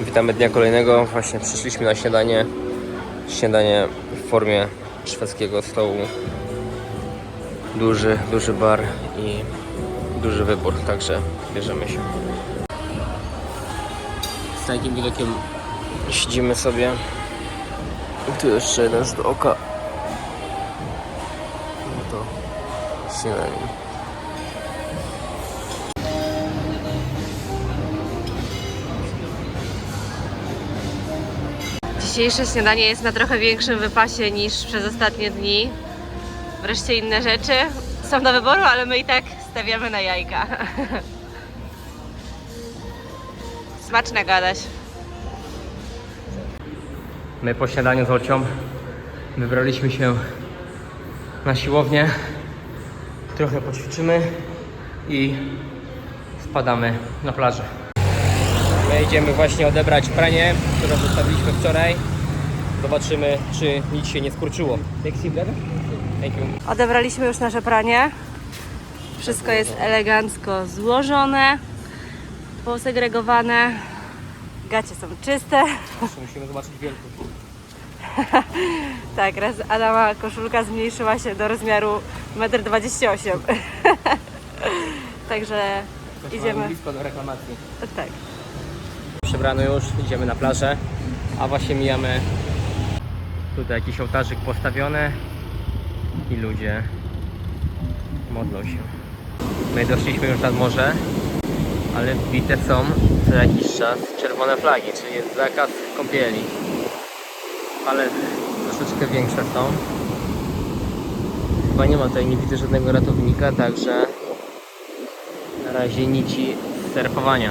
Witamy dnia kolejnego. Właśnie przyszliśmy na śniadanie. Śniadanie w formie szwedzkiego stołu. Duży, duży bar i duży wybór, także bierzemy się. Z takim widokiem siedzimy sobie. Tu jeszcze jeden z oka. No to śniadanie. Dzisiejsze śniadanie jest na trochę większym wypasie niż przez ostatnie dni. Wreszcie inne rzeczy są do wyboru, ale my i tak stawiamy na jajka. Smacznego, Adaś. My po śniadaniu z Olcią wybraliśmy się na siłownię. Trochę poćwiczymy i spadamy na plażę. My idziemy właśnie odebrać pranie, które zostawiliśmy wczoraj. Zobaczymy, czy nic się nie skurczyło. Thank you. Odebraliśmy już nasze pranie. Wszystko jest elegancko złożone, posegregowane. Gacie są czyste. Jeszcze musimy zobaczyć wielkość. Tak, raz Adama koszulka zmniejszyła się do rozmiaru 1,28 m. Także idziemy. blisko do reklamacji. Tak. Przebrano już, idziemy na plażę, a właśnie mijamy tutaj jakiś ołtarzyk postawiony i ludzie modlą się. My doszliśmy już nad morze, ale wbite są co jakiś czas czerwone flagi, czyli jest zakaz kąpieli. Ale troszeczkę większe są. Chyba nie ma tutaj, nie widzę żadnego ratownika, także na razie nici surfowania.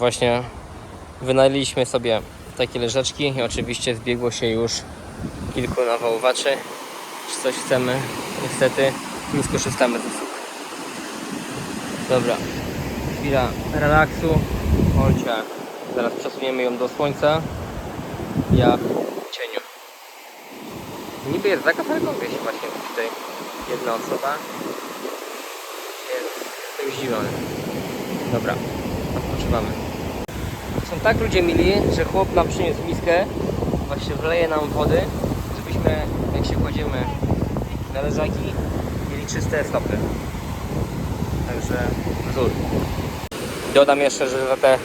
Właśnie wynajęliśmy sobie takie leżaczki i oczywiście zbiegło się już kilku nawoływaczy. Czy coś chcemy? Niestety nie skorzystamy z usług. Dobra, chwila relaksu. Olcia, zaraz przesuniemy ją do słońca. Ja w cieniu. Niby jest zakaz, ale kąpie się właśnie tutaj jedna osoba. Jest, jestem zdziwiony. Dobra, odpoczywamy. Są tak ludzie mili, że chłop nam przyniósł miskę, właśnie wleje nam wody, żebyśmy jak się kładziemy na leżaki mieli czyste stopy. Także wzór. Dodam jeszcze, że za te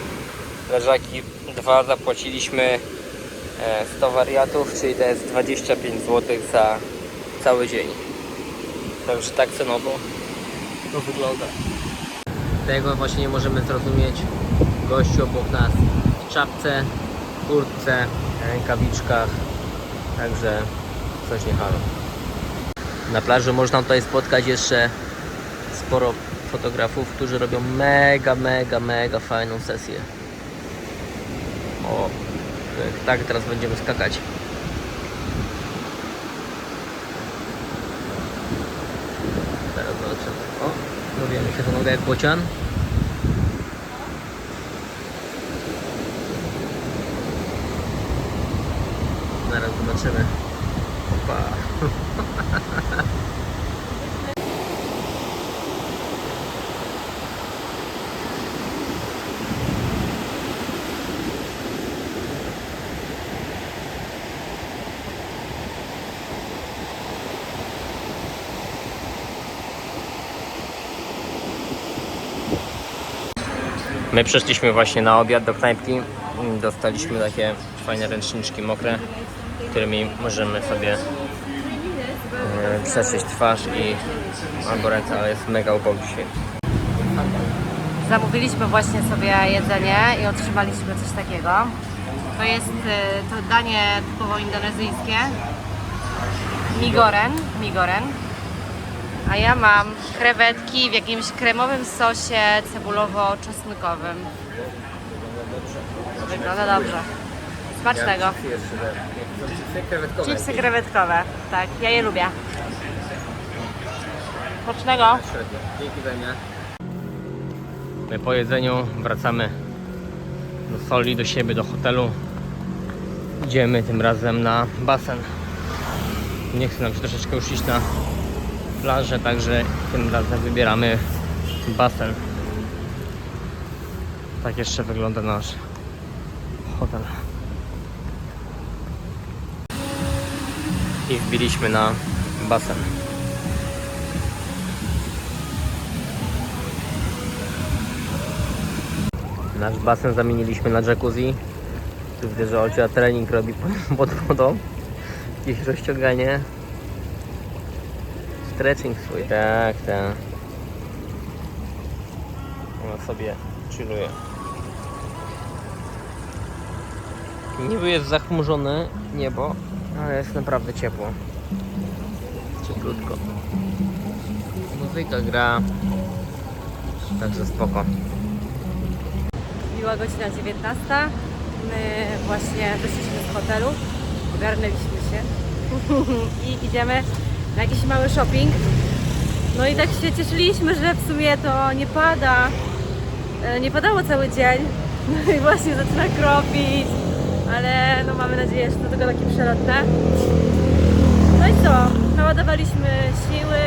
leżaki dwa zapłaciliśmy e, 100 wariatów, czyli to jest 25 zł za cały dzień. Także tak cenowo to wygląda. Tego właśnie nie możemy zrozumieć. Gościu obok nas w czapce, kurtce, rękawiczkach. Także coś nie halo. Na plaży można tutaj spotkać jeszcze sporo fotografów, którzy robią mega, mega, mega fajną sesję. O, tak teraz będziemy skakać. Teraz zobaczymy. O, dowiemy się to jak bocian. Zaraz zobaczymy. Opa. My przeszliśmy właśnie na obiad do knajpki. Dostaliśmy takie fajne ręczniczki mokre, którymi możemy sobie e, przetrzeć twarz i albo ręce, ale jest mega upał dzisiaj. Zamówiliśmy właśnie sobie jedzenie i otrzymaliśmy coś takiego. To jest y, to danie typowo indonezyjskie. Migoren, migoren. A ja mam krewetki w jakimś kremowym sosie cebulowo-czosnkowym. Wygląda dobrze. Smacznego. Chipsy krewetkowe. Tak, ja je lubię. Smacznego. Dzięki za mnie. My po jedzeniu wracamy do soli, do siebie, do hotelu. Idziemy tym razem na basen. Nie chce nam się troszeczkę już iść na, plażę, także tym razem wybieramy basen. Tak jeszcze wygląda nasz hotel. I wbiliśmy na basen. Nasz basen zamieniliśmy na jacuzzi. Tu widzę, że Olcia trening robi pod- wodą. Jakieś rozciąganie. Stretching swój. Tak, tak. Ona sobie chilluje. Niby jest zachmurzone niebo, ale jest naprawdę ciepło. Cieplutko. Muzyka gra. Także spoko. Biła godzina 19. My właśnie wyszliśmy z hotelu, ogarnęliśmy się i idziemy na jakiś mały shopping. No i tak się cieszyliśmy, że w sumie to nie pada. E, Nie padało cały dzień. No i właśnie zaczyna kropić, ale no mamy nadzieję, że to tylko takie przelotne. No i co? Naładowaliśmy siły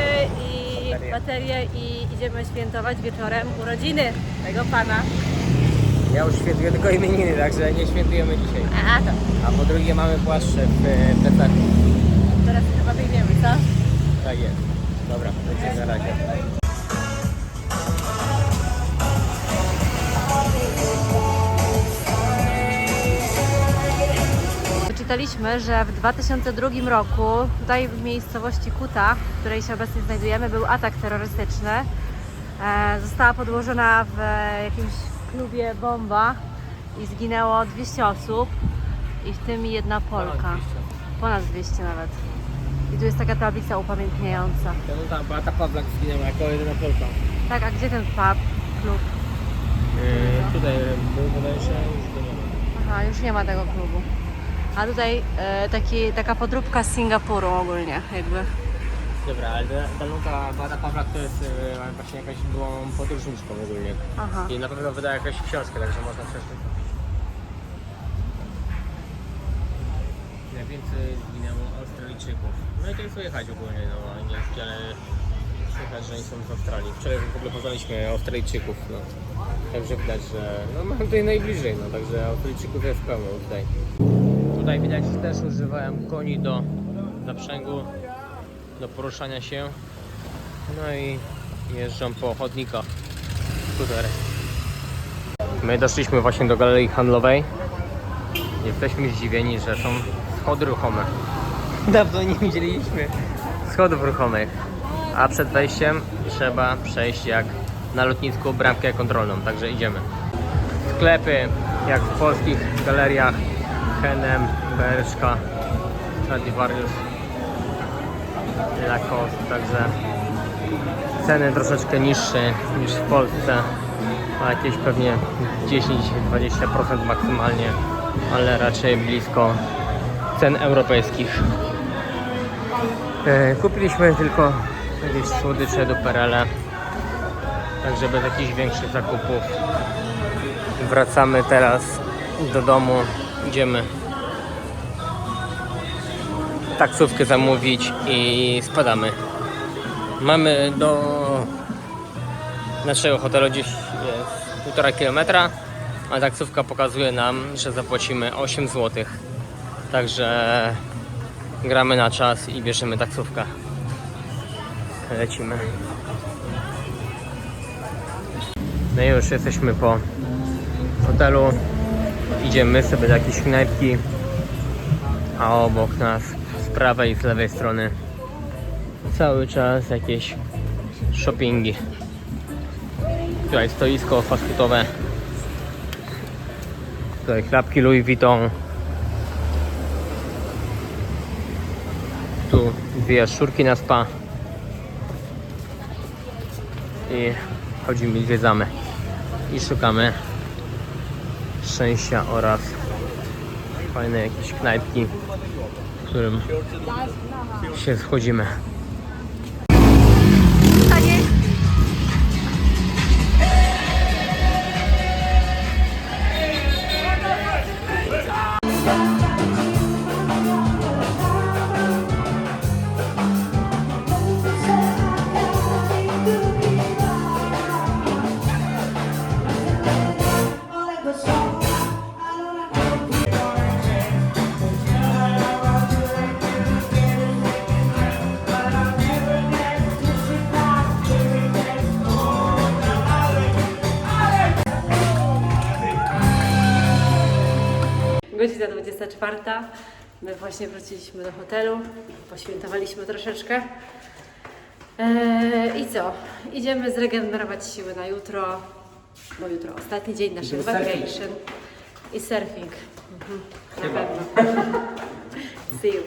i Baterie. baterie i idziemy świętować wieczorem urodziny tego pana. Ja już świętuję tylko imieniny, także nie świętujemy dzisiaj. A to. A po drugie mamy płaszcze w e, plecaku. Teraz chyba wyjmiemy, co? Tak jest. Dobra, lecimy na razie. Wyczytaliśmy, że w 2002 roku tutaj w miejscowości Kuta, w której się obecnie znajdujemy, był atak terrorystyczny. E, została podłożona w jakimś klubie bomba i zginęło 200 osób i w tym jedna Polka. Ponad 200 nawet. I tu jest taka tablica upamiętniająca. No tam Beata Pawlak zginęła jako jedyna Polka. Tak, a gdzie ten pub, klub? Yy, tutaj był bodajże już go nie ma. Aha, już nie ma tego klubu. A tutaj e, taki, taka podróbka z Singapuru ogólnie, jakby. Dobra, ale Danuta Beata Pawlak to jest e, właśnie jakaś byłą podróżniczką ogólnie. Aha. I na pewno wyda jakąś książkę, także można przeczytać. Najwięcej zginęło Australijczyków. No i to jest słychać ogólnie, no angielski, ale słychać, że oni są z Australii. Wczoraj w ogóle poznaliśmy Australijczyków, no. Także widać, że no mamy tutaj najbliżej, no także Australijczyków jest pełno tutaj. Tutaj widać, też używałem koni do zaprzęgu, do poruszania się. No i jeżdżą po chodnikach skutery. My doszliśmy właśnie do galerii handlowej. Jesteśmy zdziwieni, że są schody ruchome. Dawno nie widzieliśmy schodów ruchomych. A przed wejściem trzeba przejść jak na lotnisku bramkę kontrolną, także idziemy. Sklepy jak w polskich galeriach H&M, Bershka, Stradivarius, Lacoste, także ceny troszeczkę niższe niż w Polsce, a jakieś pewnie 10-20% maksymalnie, ale raczej blisko cen europejskich. E, Kupiliśmy tylko jakieś słodycze do perele, także bez jakichś większych zakupów. Wracamy teraz do domu, idziemy taksówkę zamówić i spadamy. Mamy do naszego hotelu gdzieś półtora kilometra, a taksówka pokazuje nam, że zapłacimy 8 zł. Także gramy na czas i bierzemy taksówkę. Lecimy. No i już jesteśmy po hotelu. Idziemy sobie do jakiejś knajpki, a obok nas z prawej i z lewej strony cały czas jakieś shoppingi. Tutaj stoisko fast foodowe. Tutaj klapki Louis Vuitton. Tu dwie szurki na spa. I chodzimy zwiedzamy. I szukamy szczęścia oraz fajne jakieś knajpki, w którym się schodzimy. Godzina 24. My właśnie wróciliśmy do hotelu, poświętowaliśmy troszeczkę. Eee, I co? Idziemy zregenerować siły na jutro, bo jutro ostatni dzień naszych vacation i surfing. Mhm, na pewno. See you.